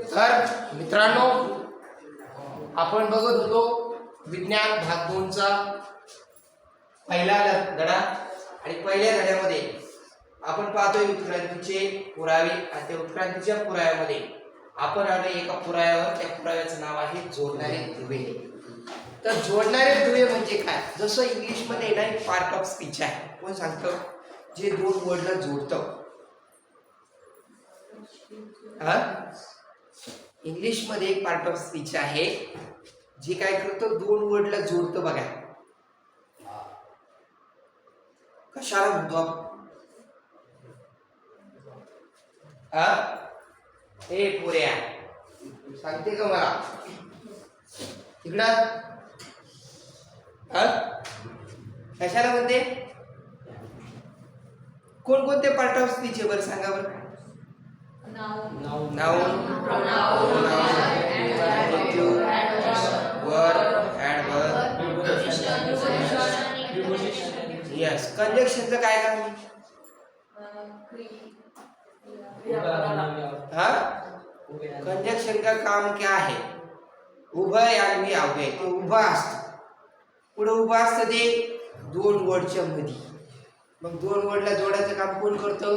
तर मित्रांनो आपण बघत होतो विज्ञान भाग दोनचा पहिला धडा आणि पहिल्या धड्यामध्ये. आपण पाहतोय उत्क्रांतीचे पुरावे आणि त्या उत्क्रांतीच्या पुराव्यामध्ये आपण आलो एका पुराव्यावर. त्या पुराव्याचं नाव आहे जोडणारे दुवे तर जोडणारे दुवे म्हणजे काय? जसं इंग्लिशमध्ये ना एक पार्ट ऑफ स्पीच आहे. कोण सांगतं? जे दोन वर्डला जोडतं. हा? इंग्लिशमध्ये एक पार्ट ऑफ स्पीच आहे. जे काय करतो दोन वर्डला जोडतं बघा. कशाला म्हणतो आपण? ए पुऱ्या. सांगते का मला? तिकडं कशाला म्हणते? कोणकोणते पार्ट ऑफ स्पीच आहे बरं सांगा बरं. Noun, pronoun, adjective, verb, adverb. Yes. कंजक्शनचं काय काम हा? कंजक्शन का काम क्या आहे? उभय आणि अभय ते उभं असतं. पुढे उभं असतं ते दोन वर्डच्या मध्ये मग दोन वर्डला जोडायचं काम कोण करतं?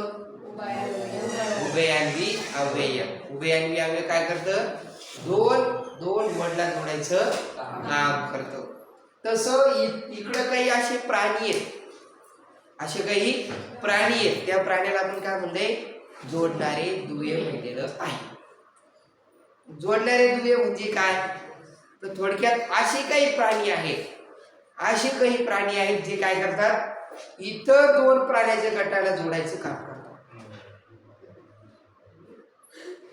उभयान्वी अव्यय. उभयान्वी अव्यय काय करतं? दोन दोन वडला जोडायचं काम करतं. तसं इकडं काही असे प्राणी आहेत. असे काही प्राणी आहेत. त्या प्राण्याला आपण काय म्हणले जोडणारे दुवे म्हणलेलं आहे. जोडणारे दुवे म्हणजे काय? तर थोडक्यात असे काही प्राणी आहेत. असे काही प्राणी आहेत जे काय करतात? इतर दोन प्राण्याच्या गटाला जोडायचं काम करतात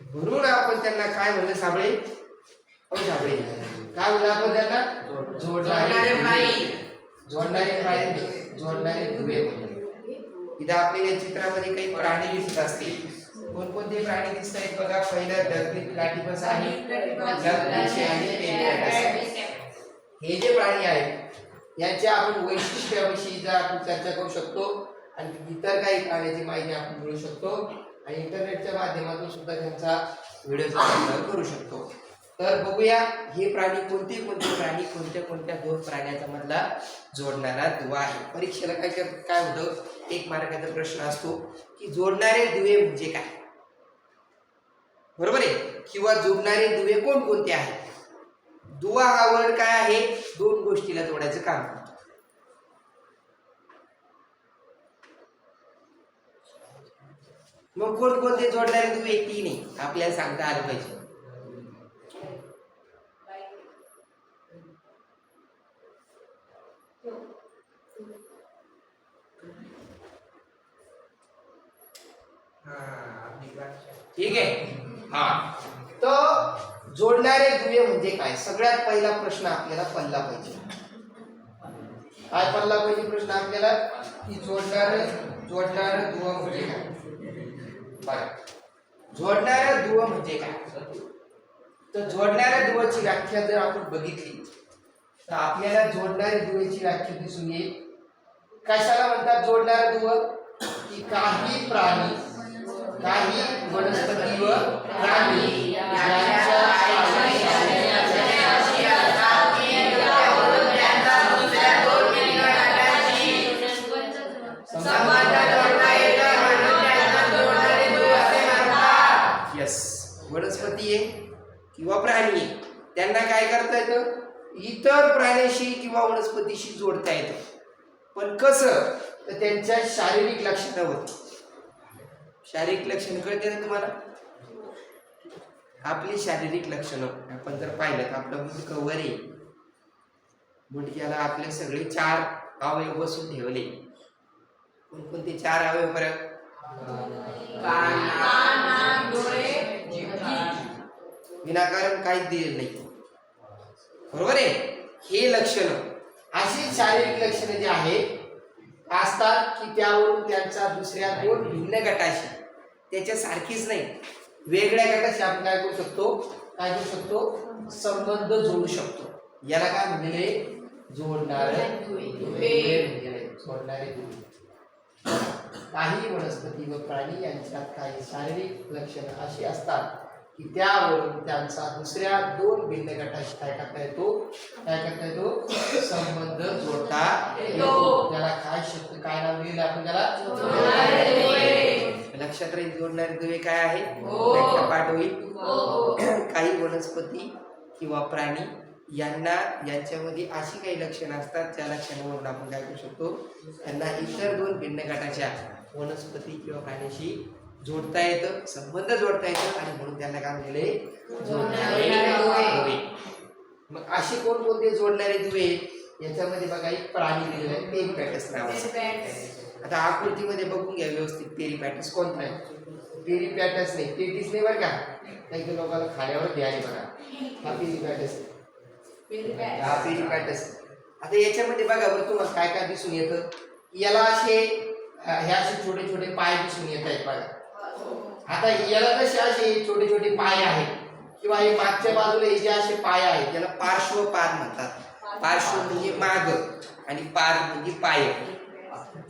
म्हणून आपण त्यांना काय म्हणलं साबळे अहो साबळे काय म्हणलं आपण त्यांना? जोडणारे प्राणी जोडणारे प्राणी जोडणारे दुवे इथं आपल्याला या चित्रामध्ये काही प्राणी दिसत असतील. कोणकोणते प्राणी दिसत आहेत बघा? पहिलं डगली प्लॅटिपस आहे. हे जे प्राणी आहेत यांच्या आपण वैशिष्ट्याविषयी जर आपण चर्चा करू शकतो आणि इतर काही प्राण्याची माहिती आपण मिळू शकतो आणि इंटरनेटच्या माध्यमातून सुद्धा त्यांचा व्हिडिओचा वापर करू शकतो. तर बघूया हे प्राणी कोणते कोणते प्राणी कोणत्या कोणत्या दोन प्राण्याचा मधला जोडणारा दुवा आहे. परीक्षेला काय काय होतं? एक मार्गाचा प्रश्न असतो की जोडणारे दुवे म्हणजे काय? बरोबर आहे? किंवा जोडणारे दुवे कोणकोणते आहेत? दुवा हा वर्ड काय आहे? दोन गोष्टीला जोडायचं काम करतो मग कोणकोणते जोडणारे दुवे तीन आहे आपल्याला सांगता आलं पाहिजे. ठीक आहे. हा. तर जोडणारे दुवे म्हणजे काय? सगळ्यात पहिला प्रश्न आपल्याला पडला पाहिजे. काय पडला पाहिजे प्रश्न आपल्याला? की जोडणारे जोडणारे दुवा म्हणजे काय? बघा जोडणाऱ्या दुव म्हणजे काय? तर जोडणाऱ्या दुवाची व्याख्या जर आपण बघितली तर आपल्याला जोडणाऱ्या दुवेची व्याख्या दिसून येईल. कशाला म्हणतात जोडणारा दुव? की काही प्राणी काही वनस्पती व प्राणी यांच्या त्यांना काय करता येतं? इतर प्राण्याशी किंवा वनस्पतीशी जोडता येतं. पण कसं? तर त्यांच्या शारीरिक लक्षणावर शारीरिक लक्षण कळते ना तुम्हाला? आपली शारीरिक लक्षणं. आपण जर पाहिलं तर आपलं मुंडकं वर आहे. मुंडक्याला आपले सगळे चार अवयव बसून ठेवले. कोणकोणते चार अवयव बरं? विनाकारण काहीच दिलेलं नाही. बरोबर आहे? हे लक्षणं. अशी शारीरिक लक्षणं जी आहेत असतात की त्यावरून त्यांचा दुसऱ्या दोन भिन्न गटाशी त्याच्या सारखीच नाही. वेगळ्या गटाशी आपण काय करू शकतो? काय करू शकतो? संबंध जोडू शकतो. याला काय म्हणले म्हणजे जोडणारे जोडणारे काही वनस्पती व प्राणी यांच्यात काही शारीरिक लक्षणं अशी असतात. की त्यावरून त्यांचा दुसऱ्या दोन भिन्न गटाशी काय करता येतो? काय करता येतो? संबंध जोडता येतो. त्याला काय शब्द काय नाव दिलं आपण त्याला लक्षात राहील जोडणारे दुवे काय आहे? व्याख्या पाठ होईल काही वनस्पती किंवा प्राणी यांना यांच्यामध्ये अशी काही लक्षणं असतात त्या लक्षणावरून आपण काय करू शकतो? त्यांना इतर दोन भिन्न गटाच्या वनस्पती किंवा प्राण्याशी जोडता येतं संबंध जोडता येतं आणि म्हणून त्यांना काय दुवे मग असे कोणकोणते जोडणारे दुवे? याच्यामध्ये बघा एक प्राणी दिलेला आहे पेरिपॅटस नावाचा. आता आकृतीमध्ये बघून घ्या व्यवस्थित पेरिपॅटस कोणता आहे? पेरिपॅटस नाही पेटीस नाही बरं का? काही लोकांना खाण्यावर द्यायला बघा. हा पेरिपॅटस हा पेरिपॅटस आता याच्यामध्ये बघा बरं तुम्हाला काय काय दिसून येतं? याला असे अं, हे असे छोटे छोटे पाय दिसून येत आहेत बघा. आता याला कसे असे छोटे छोटे पाय आहेत? किंवा हे मागच्या बाजूला हे जे असे पाय आहेत त्याला पार्श्वपाद म्हणतात. पार्श्व म्हणजे माग आणि पार म्हणजे पाय.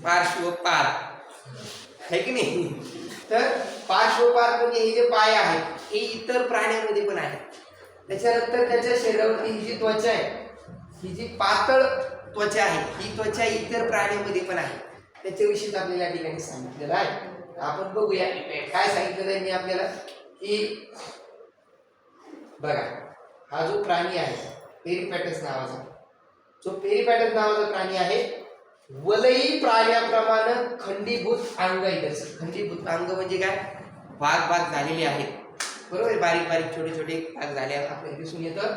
पार्श्वपाद आहे की नाही? तर पार्श्वपाद म्हणजे हे जे पाय आहेत हे इतर प्राण्यांमध्ये पण आहेत. त्याच्यानंतर त्याच्या शरीरावरती ही जी त्वचा आहे ही जी पातळ त्वचा आहे ही त्वचा इतर प्राण्यांमध्ये पण आहे. त्याच्याविषयीच आपल्याला या ठिकाणी सांगितलेलं आहे. आपण बघूया काय सांगितलेलं आहे मी आपल्याला? की बघा हा जो प्राणी आहे पेरिपॅटस नावाचा जो पेरिपॅटस नावाचा प्राणी आहे वलई प्राण्याप्रमाणे खंडीभूत अंग त्याचं. खंडीभूत अंग म्हणजे काय? भाग भाग झालेले आहेत. बरोबर? बारीक बारीक छोटे छोटे भाग झाले आहेत. आपल्याला दिसून येतं.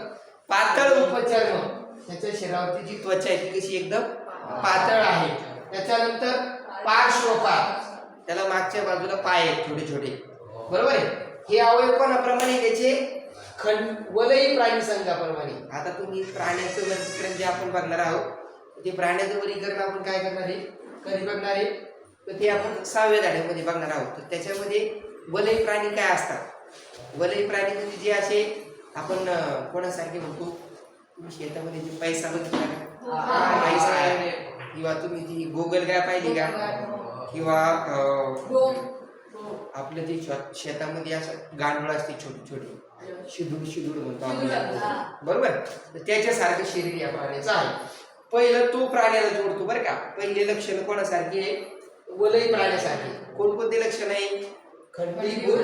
पातळ उपचर्म त्याच्या शरीरावरती जी त्वचा आहे ती कशी एकदम पातळ. आहे. त्याच्यानंतर पार्श्वपाद त्याला मागच्या बाजूला पाय आहेत छोटे छोटे. बरोबर आहे? हे अवयव कोणाप्रमाणे त्याचे खंड वलई प्राणी संघाप्रमाणे आता तुम्ही प्राण्याचं वर्गीकरण जे आपण बघणार आहोत ते प्राण्याचं वर्गीकरण आपण काय करणार आहे? कधी बघणार आहे? तर ते आपण सहाव्या धड्यामध्ये बघणार आहोत. तर त्याच्यामध्ये वलई प्राणी काय असतात? वलई प्राणी म्हणजे जे असे आपण कोणासारखे म्हणतो तुम्ही शेतामध्ये जे पैसा बघितला का पैसा आहे. किंवा तुम्ही ती गोगल काय पाहिली का? किंवा आपलं जे शेत- शेतामध्ये असं गांडूळ असते छोटी छोटी. शिदूड शिदूड म्हणतो आपण बरोबर? त्याच्यासारखं शरीर या प्राण्याचं आहे. पहिलं तो प्राण्याला जोडतो बरं का. पहिले लक्षण कोणासारखी आहे? वलई प्राण्यासारखी. कोणकोणते लक्षण आहे? खंडीभूत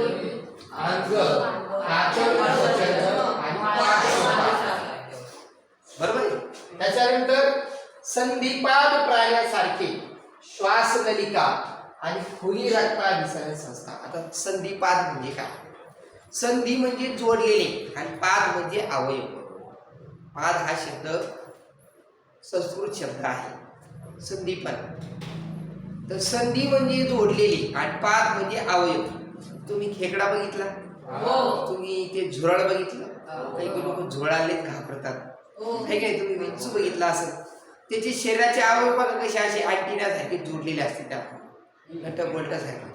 अंग. बरोबर? त्याच्यानंतर संधिपाद प्राण्यासारखे. श्वासनलिका आणि खुली रक्ताभिसरण संस्था. आता संधिपाद म्हणजे काय? संधी म्हणजे जोडलेले आणि पाद म्हणजे अवयव. पाद हा शब्द संस्कृत शब्द आहे. संधीपण तर संधी म्हणजे जोडलेली आणि पाद म्हणजे अवयव. तुम्ही खेकडा बघितला? तुम्ही ते झुरळ बघितलं? काही काही लोक झुरळाले घाबरतात. काही काही तुम्ही विंचू बघितला असेल? त्याचे शरीराचे अवयव बघा कसे असे अँटिनासारखे जोडलेले असतात त्या घट्ट सारखे.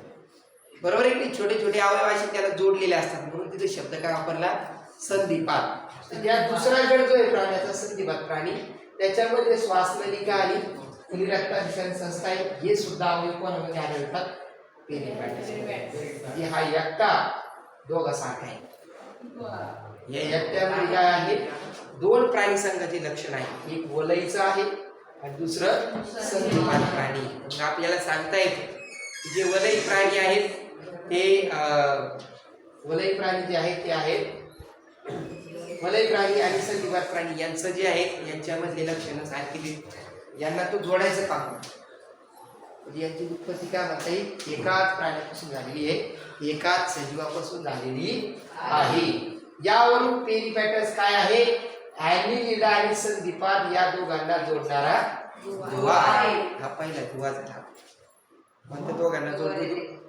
बरोबर आहे की छोटे छोटे अवयव असे त्याला जोडलेले असतात. म्हणून तिथे शब्द काय वापरला? संधिपात. त्या दुसरा गट जो आहे प्राण्याचा संधिपात प्राणी त्याच्यामध्ये श्वासनलिका आणि खुली रक्ताभिसरण संस्था आहे. हे सुद्धा अवयव कोणामध्ये आढळतात. म्हणजे हा एकटा दोघासारखा आहे. या एकट्यामध्ये काय आहे? दोन प्राणी संघाचे लक्षण आहे. एक वलईचं आहे आणि दुसरं संधिपात प्राणी. मग आपल्याला सांगता येतं जे वलई प्राणी आहेत ते अं, वलई प्राणी जे आहेत ते आहेत वलय प्राणी आणि संधिवात प्राणी. यांचं जे आहे यांच्यामधले लक्षणं सारखी यांना तो जोडायचं काम म्हणजे यांची उत्पत्ती काय म्हणता येईल? एकाच प्राण्यापासून झालेली आहे. एकाच सजीवापासून झालेली आहे. यावरून पेरिपॅटस काय आहे? ॲनिलिडा आणि संधिपाद या दोघांना जोडणारा दुवा. आहे. हा पहिला दुवा झाला. कोणत्या दोघांना जोडतो तो?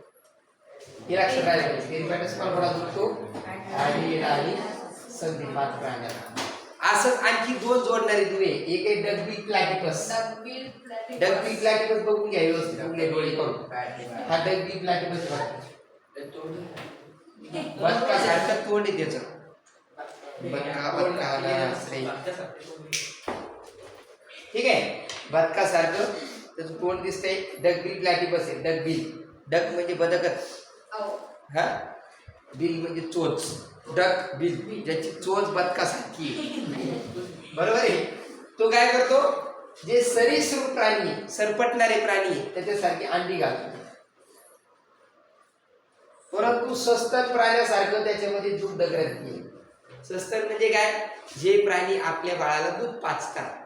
हे लक्षात राहिलं पण बडा जोडतो ॲनिलिडा आणि संधिपाद प्राण्याला असंच आणखी दोन जोडणारे दुवे. एक आहे डगबी प्लॅटिपस डगबी प्लॅटिपस बघून घ्या व्यवस्थित. आपले डोळे करून. हा डगबी प्लॅटिपस बघा. सारखं तोंड आहे त्याचं. बदका बदका. ठीक आहे? बदका सारखं त्याचं तोंड दिसतंय? डगबिल प्लॅटिपस आहे डगबिल डग म्हणजे बदकच. हा. बिल म्हणजे चोच. Duck bill. ज्याची चोच बदकासारखी आहे. बरोबर आहे? तो काय करतो? जे सरीसृप प्राणी सरपटणारे प्राणी त्याच्यासारखी अंडी घालतो. परंतु सस्तन प्राण्यासारखं त्याच्यामध्ये दूध ग्रंथी आहे सस्तन म्हणजे काय? जे प्राणी आपल्या बाळाला दूध पाचतात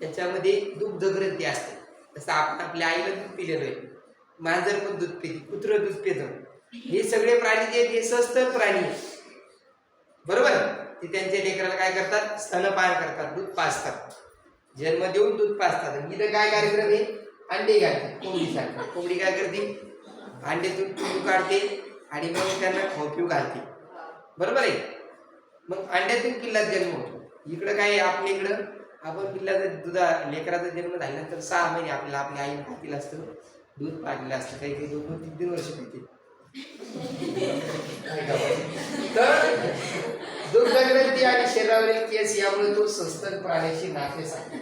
त्याच्यामध्ये दुग्धग्रंथी असते. जसं आपण आपल्या आईला दूध पिलेलं आहे मांजर पण दूध पिते कुत्र दूध पितं. हे सगळे प्राणी जे हे सस्तन प्राणी बरोबर? ते त्यांच्या लेकराला काय करतात? स्तनपान करतात दूध पाचतात जन्म देऊन दूध पाचतात इथं काय कार्यक्रम आहे? अंडे घालते कोंबडीसारखं कोंबडी काय करते? अंड्यातून पिऊ काढते आणि मग त्यांना खाऊ पिऊ घालते. बरोबर आहे? मग अंड्यातून पिल्लात जन्म होतो. इकडं काय आहे आपल्या इकडं? आपण पिल्लाचा दुधा लेकराचा जन्म झाल्यानंतर सहा महिने आपल्याला आपल्या आईने खातील असतं. दूध पाजलेलं असतं. काही काही दोन दोन तीन तीन वर्ष पिते तर दुग्धग्रंथी आणि शरीरावरील केस यामुळे तो सस्तन प्राण्याशी नाते सांगतो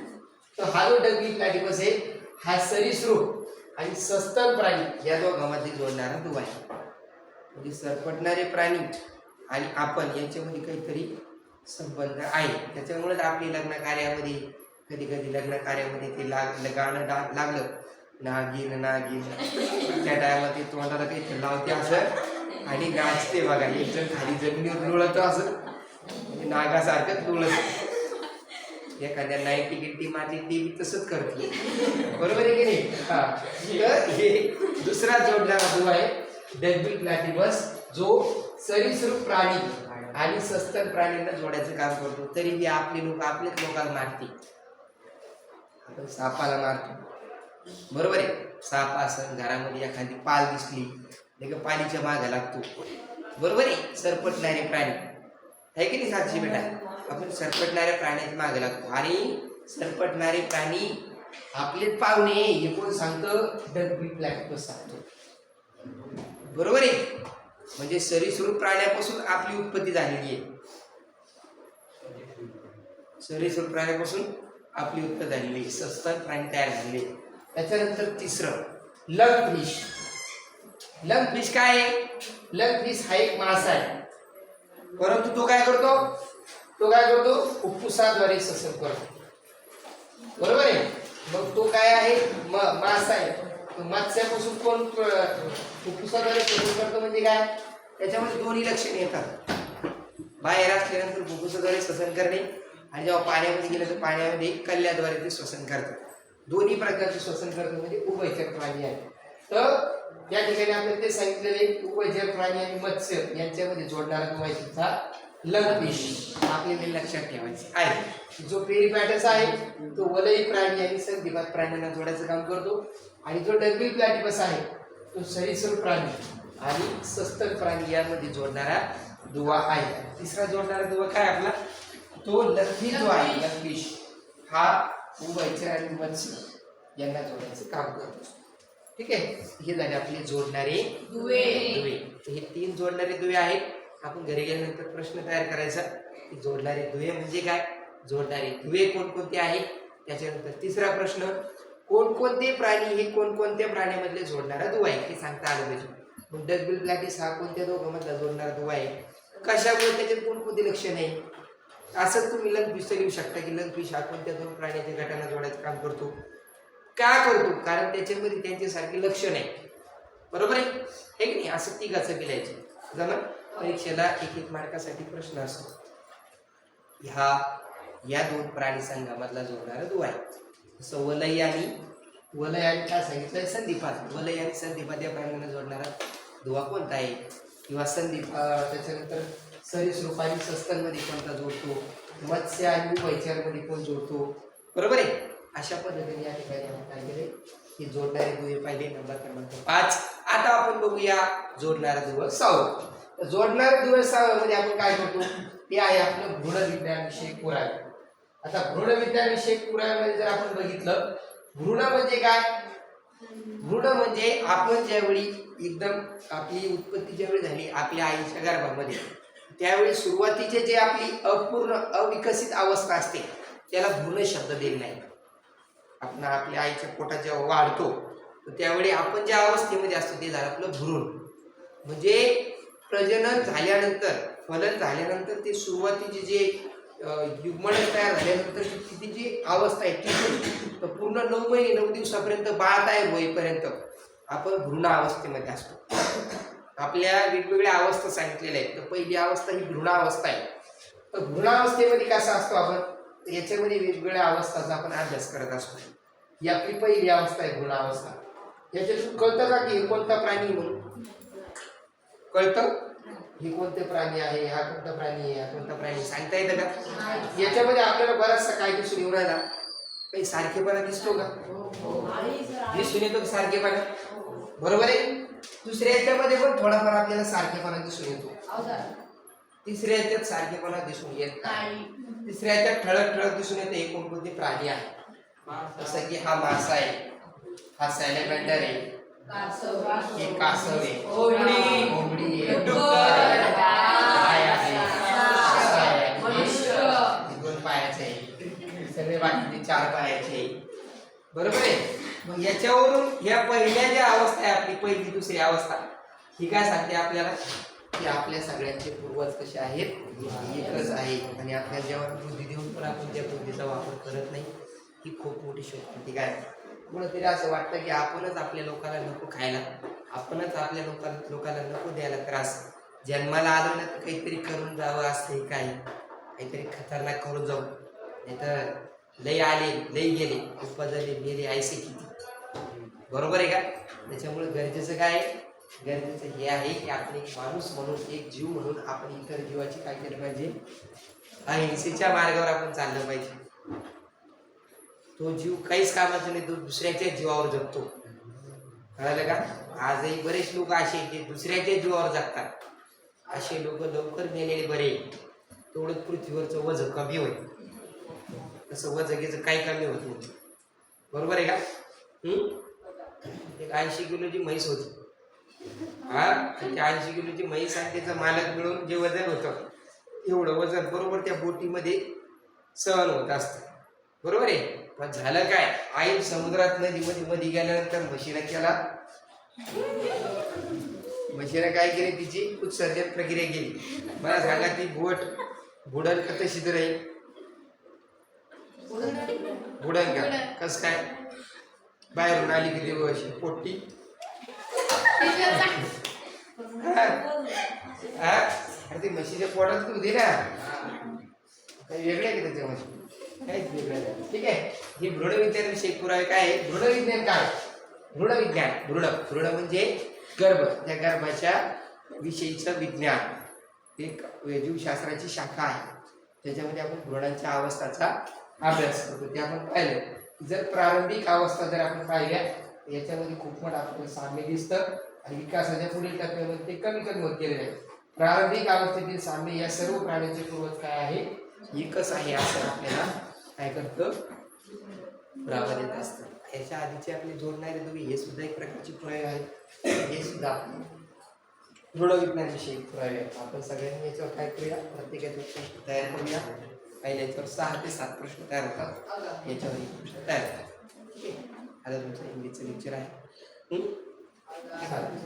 तर हा जो डगली प्लॅटिपस आहे हा सरीसृप आणि सस्तन प्राणी या दोघांमध्ये जोडणारा दुवा आहे. म्हणजे सरपटणारे प्राणी आणि आपण यांच्यामध्ये काहीतरी संबंध आहे. त्याच्यामुळेच आपली लग्न कार्यामध्ये कधी कधी लग्न कार्यामध्ये ते लाग गाणं डा- लागलं. नागिन नागिन. त्या टायमात ते तोंडाला काही लावते असं. आणि गाजते बघा एक जण खाली जमिनीवर लुळतो असं. म्हणजे नागासारखंच लोळत. एखाद्या नाईटी गिट्टी माझी ती बी तसंच करते. बरोबर आहे की नाही? हा. तर हे दुसरा जोडणारा जो आहे डॅल्फिन प्लॅटिबस जो सरीसृप प्राणी. आणि सस्तन प्राण्यांना जोडायचं काम करतो. तरी ते आपले लोक आपलेच लोकांना मारते. आपण सापाला मारतो. बरोबर आहे? साप असं घरामध्ये एखादी पाल दिसली नाही पालीच्या मागे लागतो. बरोबर आहे? सरपटणारे प्राणी. आहे की नाही साक्षी बेटा? आपण सरपटणाऱ्या प्राण्याच्या मागे लागतो. आणि सरपटणारे प्राणी आपले पाहुणे हे कोण सांगतं? डगबी प्लॅटिपस सांगतो. बरोबर आहे? म्हणजे सरीसृप प्राण्यापासून आपली उत्पत्ती झालेली आहे. सरीसृप प्राण्यापासून आपली उत्पत्ती झालेली आहे. सस्तन प्राणी तयार झालेले त्याच्यानंतर तिसरं लंग फिश लंग फिश काय आहे? लंग फिश हा एक मासा आहे. परंतु तो काय करतो? तो काय करतो? फुफ्फुसाद्वारे श्वसन करतो. बरोबर आहे? मग तो काय आहे? मासा आहे. मत्स्यापासून कोण फुफ्फुसाद्वारे श्वसन करतो म्हणजे काय? त्याच्यामध्ये दोन्ही लक्षणे येतात बाहेर असल्यानंतर फुफ्फुसाद्वारे श्वसन करणे आणि जेव्हा पाण्यामध्ये गेलं तर पाण्यामध्ये कल्ल्याद्वारे ते श्वसन करतात. दोन्ही प्रकारचे श्वसन करतो म्हणजे उभयचर प्राणी आहे. तर या ठिकाणी आपल्याला ते सांगितलेले उभयचर प्राणी आणि मत्स्य यांच्यामध्ये जोडणारा दुवायचा लंगफिश आपल्याला लक्षात ठेवायचे आहे. जो पेरिपॅटस आहे तो वलयी प्राणी आणि संधिपात प्राण्यांना जोडायचं काम करतो. आणि जो डगबिल प्लॅटिपस आहे तो सरीसृप प्राणी आणि सस्तन प्राणी यामध्ये जोडणारा दुवा आहे. तिसरा जोडणारा दुवा काय आपला? तो लंगफिश जो आहे लंगफिश हा उभयचर आणि मत्स्य यांना जोडायचं काम करतो. ठीक आहे? हे झाले आपले जोडणारे दुवे. दुवे. हे तीन जोडणारे दुवे आहेत. आपण घरी गेल्यानंतर प्रश्न तयार करायचा की जोडणारे दुवे म्हणजे काय? जोडणारे दुवे कोणकोणते आहेत? त्याच्यानंतर तिसरा प्रश्न कोणकोणते प्राणी हे कोणकोणत्या प्राण्यामधले जोडणारा दुवा आहे हे सांगता आलं पाहिजे. मग डगबिल ब्लॅटिस हा कोणत्या दोघांमधला जोडणारा दुवा आहे? कशामुळे त्याच्यात कोणकोणते लक्षण आहे असं तुम्ही लंगफिश घेऊ शकता की लंगफिश हा कोणत्या दोन प्राण्याच्या गटाला जोडायचं काम करतो? का करतो? कारण त्याच्यामध्ये त्यांच्यासारखे लक्षण आहे बरोबर आहे? हे की नाही? असं तिघाचं बिलायचं जमन परीक्षेला एक एक मार्कासाठी प्रश्न असतो. ह्या या दोन प्राणी संघामधला जोडणारा दुवा आहे. जसं वलय आणि वलय आणि काय सांगितलंय? संदीपात. वलय आणि संदीपात या प्राण्यांना जोडणारा दुवा कोणता आहे? किंवा संदीप? त्याच्यानंतर सरीसृप आणि सस्तनमध्ये कोणता जोडतो? मत्स्य आणि उभयचरमध्ये कोण जोडतो? बरोबर आहे. अशा पद्धतीने या ठिकाणी आपण काय केले की जोडणारे दुवे पाहिले. नंबर क्रमांक पाच. आता आपण बघूया जोडणारा दुवा सहावं तर जोडणारे दुवे सहाव्यामध्ये आपण काय करतो? ते आहे आपलं भ्रूणविज्ञानविषयक पुरावे आता भ्रूणविद्याविषयक पुराव्यामध्ये जर आपण बघितलं भ्रूण म्हणजे काय? भ्रूण म्हणजे आपण ज्यावेळी एकदम आपली उत्पत्ती ज्यावेळी झाली आपल्या आईच्या गर्भामध्ये. त्यावेळी सुरुवातीचे जे आपली अपूर्ण अविकसित अवस्था असते त्याला भ्रूण शब्द दिले नाही. आपण आपल्या आईच्या पोटात जेव्हा वाढतो तर त्यावेळी आपण ज्या अवस्थेमध्ये असतो ते झालं आपलं भ्रूण. म्हणजे प्रजनन झाल्यानंतर फलन झाल्यानंतर ते सुरुवातीचे जे अं, तयार झाल्यानंतर तिची जी अवस्था आहे ती तर पूर्ण नऊ महिने नऊ दिवसापर्यंत बाळ तयार होईपर्यंत आपण भ्रूण अवस्थेमध्ये असतो. आपल्या वेगवेगळ्या अवस्था सांगितलेल्या आहेत. तर पहिली अवस्था ही भ्रूणावस्था आहे. तर भ्रूणावस्थेमध्ये कसा असतो आपण? याच्यामध्ये वेगवेगळ्या अवस्थाचा आपण अभ्यास करत असतो. ही आपली पहिली अवस्था आहे भ्रूणावस्था याच्यातून कळतं का की कोणता प्राणी म्हणून? कळतं? हे कोणते प्राणी आहे हा कोणता प्राणी आहे हा कोणता प्राणी? सांगता येतं का? याच्यामध्ये आपल्याला बराचसा काय दिसून येऊ राहिला? काही सारखेपणा दिसतो का? दिसून येतो का सारखेपणा? बरोबर आहे? दुसऱ्या याच्यामध्ये पण थोडाफार आपल्याला सारखेपणा दिसून येतो. तिसऱ्या याच्यात सारखेपणा दिसून येत नाही. तिसऱ्या याच्यात ठळक ठळक दिसून येते हे कोणकोणते प्राणी आहे जसं की हा मासा आहे. हा सॅलेमेंडर आहे. हे कासव. आहे कोंबडी. कोंबडी. आहे डुक्कर. गाय आहे. मासा आहे. मनुष्य. दोन पायाचे. आहे सगळे बाकीचे चार पायाचे. आहे बरोबर आहे? मग याच्यावरून या पहिल्या ज्या अवस्था आहे आपली पहिली दुसरी अवस्था ही काय सांगते आपल्याला? की आपल्या सगळ्यांचे पूर्वज कसे आहेत? एकच आहे. आणि आपल्या जेव्हा बुद्धी देऊन पण आपण त्या बुद्धीचा वापर करत नाही ही खूप मोठी शक्ती काय? कुठंतरी असं वाटतं की आपणच आपल्या लोकांना नको खायला आपणच आपल्या लोकांना लोकांना नको द्यायला त्रास. जन्माला आलो ना तर काहीतरी करून जावं असते काय? काहीतरी खतरनाक करून जाऊ. नाही तर लय आले लय गेले उपजले गेले आयसे किती. बरोबर आहे का? त्याच्यामुळे गरजेचं काय आहे? गरजेचं हे आहे की आपण एक माणूस म्हणून एक जीव म्हणून आपण इतर जीवाची काय केलं पाहिजे. अहिंसेच्या मार्गावर आपण चाललं पाहिजे. तो जीव काहीच कामाचा नाही तो दुसऱ्याच्या जीवावर जगतो. कळालं का? आजही बरेच लोक असे जे दुसऱ्याच्या जीवावर जगतात. असे लोक लवकर मेलेले बरे तेवढं पृथ्वीवरचं वज कमी होईल. तसं वजगेचं काही कमी होत नाही. बरोबर आहे का? एक ऐंशी किलोची म्हैस होती. हा? त्या ऐंशी किलोची म्हैस आणि त्याचं मालक मिळून जे वजन होतं एवढं वजन बरोबर त्या बोटीमध्ये सहन होत असतं. बरोबर आहे? पण झालं काय? आई समुद्रात नदीमध्ये मध्ये गेल्यानंतर म्हशीनं केला. म्हशीनं काय केली तिची? उत्सर्जन प्रक्रिया केली. मला सांगा ती बोट बुडल का तशीच राहील? बुडल का? कस काय? बाहेरून आली की देऊ अशी पोट्टी? हा? हा? अरे ती म्हशीच्या पोटात तू दे ना. काही वेगळं आहे की त्याच्यामध्ये काहीच वेगळं नाही. ठीक आहे? हे भ्रूणविज्ञान विषय पुरावे काय आहे भ्रूणविज्ञान काय? भ्रूणविज्ञान भ्रूण भ्रूण म्हणजे गर्भ. त्या गर्भाच्या विषयीचं विज्ञान. एक जीवशास्त्राची शाखा आहे. त्याच्यामध्ये आपण भ्रूणांच्या अवस्थाचा अभ्यास करतो. ते आपण पाहिलं जर प्रारंभिक अवस्था जर आपण पाहिल्या याच्यामध्ये खूप मोठं आपल्याला साम्य दिसतं आणि विकासाच्या पुढील टप्प्यामध्ये ते कमी कमी होत गेलेले आहे. प्रारंभिक अवस्थेतील साम्य या सर्व प्राण्यांचे पूर्वज काय आहे? एकच आहे असं आपल्याला काय करतं? पुरावा देत असतं. याच्या आधीचे आपले जोडणारे दोघे हे सुद्धा एक प्रकारचे पुरावे आहेत. हे सुद्धा दृढविज्ञान विषयी पुरावे आहेत. आपण सगळ्यांनी याच्यावर काय करूया? प्रत्येकाचे प्रश्न तयार करूया. पहिले याच्यावर सहा ते सात प्रश्न तयार होतात. याच्यावर एक प्रश्न तयार होतात. ठीक आहे? आता तुमचं हिंदीचं लेक्चर आहे. चालेल.